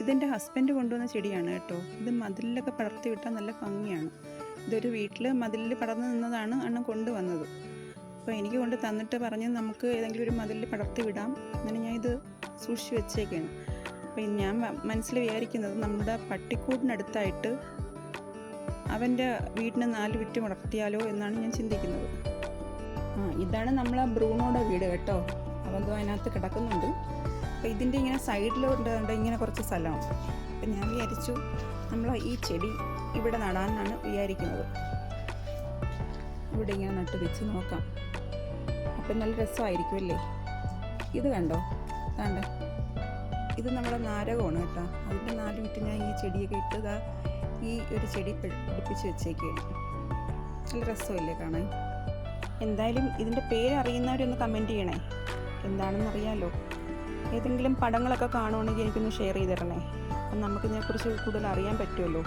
ഇതെന്റെ ഹസ്ബൻഡ് കൊണ്ടുവന്ന ചെടിയാണ് കേട്ടോ. ഇത് മതിലിലൊക്കെ പടർത്തി വിട്ടാൽ നല്ല ഭംഗിയാണ്. ഇതൊരു വീട്ടിൽ മതിലിൽ പടർന്നു നിന്നതാണ് അണ്ണൻ കൊണ്ടുവന്നത്. അപ്പോൾ എനിക്ക് കൊണ്ട് തന്നിട്ട് പറഞ്ഞ് നമുക്ക് ഏതെങ്കിലും ഒരു മതിലിൽ പടർത്തി വിടാം. അങ്ങനെ ഞാൻ ഇത് സൂക്ഷിച്ച് വെച്ചേക്കാണ്. അപ്പോൾ ഞാൻ മനസ്സിൽ വിചാരിക്കുന്നത് നമ്മുടെ പട്ടിക്കൂടിനടുത്തായിട്ട് അവന്റെ വീടിന് നാല് വിറ്റ് വളർത്തിയാലോ എന്നാണ് ഞാൻ ചിന്തിക്കുന്നത്. ആ ഇതാണ് നമ്മളെ ബ്രൂണോടെ വീട് കേട്ടോ. അവന്തോ അതിനകത്ത് കിടക്കുന്നുണ്ട്. അപ്പോൾ ഇതിന്റെ ഇങ്ങനെ സൈഡിലുണ്ട് ഇങ്ങനെ കുറച്ച് സ്ഥലം. അപ്പം ഞാൻ വിചാരിച്ചു നമ്മൾ ഈ ചെടി ഇവിടെ നടാനാണ് വിചാരിക്കുന്നത്. ഇവിടെ ഇങ്ങനെ നട്ട് വെച്ച് നോക്കാം. അപ്പം നല്ല രസമായിരിക്കും അല്ലേ? ഇത് കണ്ടോ? കണ്ട ഇത് നമ്മുടെ നാരകമാണ് കേട്ടോ. അതിന്റെ നാല് വിട്ട് ഞാൻ ഈ ചെടിയൊക്കെ ഇട്ടത് ഈ ഒരു ചെടി പിടിപ്പിച്ച് വെച്ചേക്കുകയാണ് നല്ല രസമല്ലേ കാണാൻ? എന്തായാലും ഇതിന്റെ പേര് അറിയുന്നവരൊന്ന് കമന്റ് ചെയ്യണേ. എന്താണെന്ന് അറിയാലോ ഏതെങ്കിലും പടങ്ങളൊക്കെ കാണുവാണെങ്കിൽ എനിക്കൊന്ന് ഷെയർ ചെയ്തു തരണേ. അപ്പം നമുക്ക് ഇതിനെക്കുറിച്ച് കൂടുതൽ അറിയാൻ പറ്റുമല്ലോ.